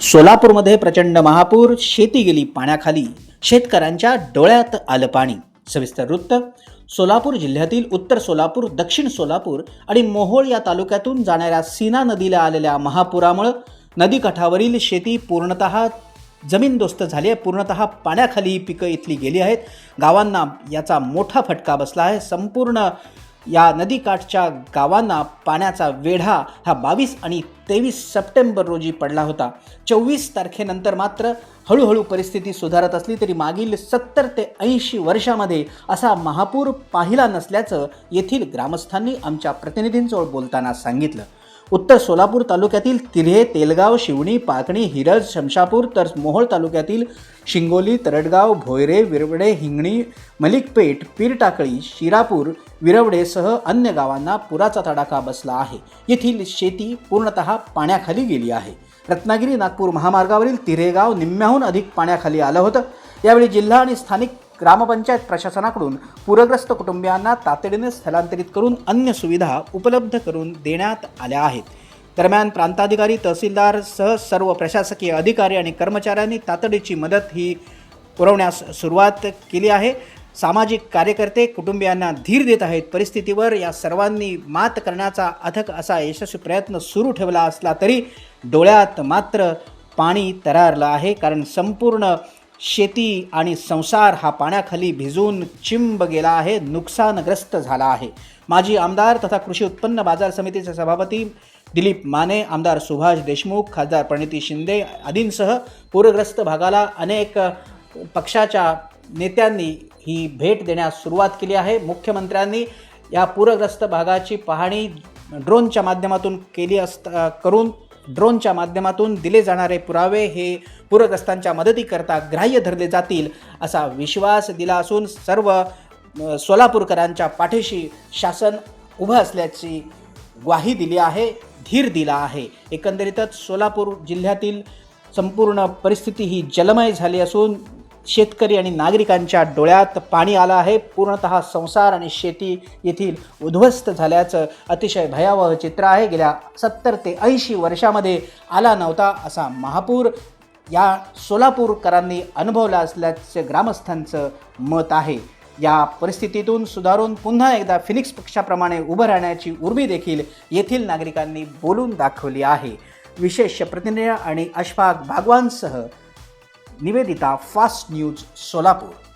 सोलापूरमध्ये प्रचंड महापूर शेती गेली पाण्याखाली. शेतकऱ्यांच्या डोळ्यात आलं पाणी. सविस्तर वृत्त सोलापूर जिल्ह्यातील उत्तर सोलापूर दक्षिण सोलापूर आणि मोहोळ या तालुक्यातून जाणाऱ्या सीना नदीला आलेल्या महापुरामुळं नदीकाठावरील शेती पूर्णतः जमीनदोस्त झाली आहे. पूर्णतः पाण्याखाली ही पिकं इथली गेली आहेत. गावांना याचा मोठा फटका बसला आहे. संपूर्ण या नदीकाठच्या गावांना पाण्याचा वेढा हा बावीस आणि तेवीस सप्टेंबर रोजी पडला होता. चोवीस तारखेनंतर मात्र हळूहळू परिस्थिती सुधारत असली तरी मागील सत्तर ते ऐंशी वर्षामध्ये असा महापूर पाहिला नसल्याचं येथील ग्रामस्थांनी आमच्या प्रतिनिधींजवळ बोलताना सांगितलं. उत्तर सोलापूर तालुक्यातील तिऱ्हे तेलगाव शिवणी पाकणी हिरज शमशापूर तर मोहोळ तालुक्यातील शिंगोली तरडगाव भोयरे विरवडे हिंगणी मलिकपेठ पीरटाकळी शिरापूर विरवडेसह अन्य गावांना पुराचा तडाखा बसला आहे. येथील शेती पूर्णतः पाण्याखाली गेली आहे. रत्नागिरी नागपूर महामार्गावरील तिरेगाव निम्म्याहून अधिक पाण्याखाली आलं होतं. यावेळी जिल्हा आणि स्थानिक ग्रामपंचायत प्रशासनाकडून पूरग्रस्त कुटुंबियांना तातडीने स्थलांतरित करून अन्य सुविधा उपलब्ध करून देण्यात आल्या आहेत. दरम्यान प्रांताधिकारी तहसीलदार सह सर्व प्रशासकीय अधिकारी आणि कर्मचाऱ्यांनी तातडीची मदत ही पुरवण्यास सुरुवात केली आहे. सामाजिक कार्यकर्ते कुटुंबियांना धीर देत आहेत. परिस्थितीवर या सर्वांनी मात करण्याचा अथक असा यशस्वी प्रयत्न सुरू ठेवला असला तरी डोळ्यात मात्र पाणी तरारलं आहे. कारण संपूर्ण शेती आणि संसार हा पाण्याखाली भिजून चिंब गेला आहे नुकसानग्रस्त झाला आहे. माजी आमदार तथा कृषी उत्पन्न बाजार समितीचे सभापती दिलीप माने आमदार सुभाष देशमुख खासदार प्रणिती शिंदे आदींसह पूरग्रस्त भागाला अनेक पक्षाच्या नेत्यांनी ही भेट देण्यास सुरुवात केली आहे. मुख्यमंत्र्यांनी या पूरग्रस्त भागाची पाहणी ड्रोनच्या माध्यमातून केली असता करून ड्रोनच्या माध्यमातून दिले जाणारे पुरावे हे पूरग्रस्तांच्या मदतीकरता ग्राह्य धरले जातील असा विश्वास दिला असून सर्व सोलापूरकरांच्या पाठीशी शासन उभं असल्याची ग्वाही दिली आहे धीर दिला आहे. एकंदरीतच सोलापूर जिल्ह्यातील संपूर्ण परिस्थिती ही जलमय झाली असून शेतकरी आणि नागरिकांच्या डोळ्यात पाणी आलं आहे. पूर्णतः संसार आणि शेती येथील उद्ध्वस्त झाल्याचं अतिशय भयावह चित्र आहे. गेल्या सत्तर ते ऐंशी वर्षामध्ये आला नव्हता असा महापूर. या सोलापूरकरांनी अनुभवला असल्याचं ग्रामस्थांचं मत आहे. या परिस्थितीतून सुधारून पुन्हा एकदा फिनिक्स पक्षाप्रमाणे उभं राहण्याची उर्मी देखील येथील नागरिकांनी बोलून दाखवली आहे. विशेष प्रतिनिधी आणि अशफाक भागवानसह निवेदिता फास्ट न्यूज सोलापूर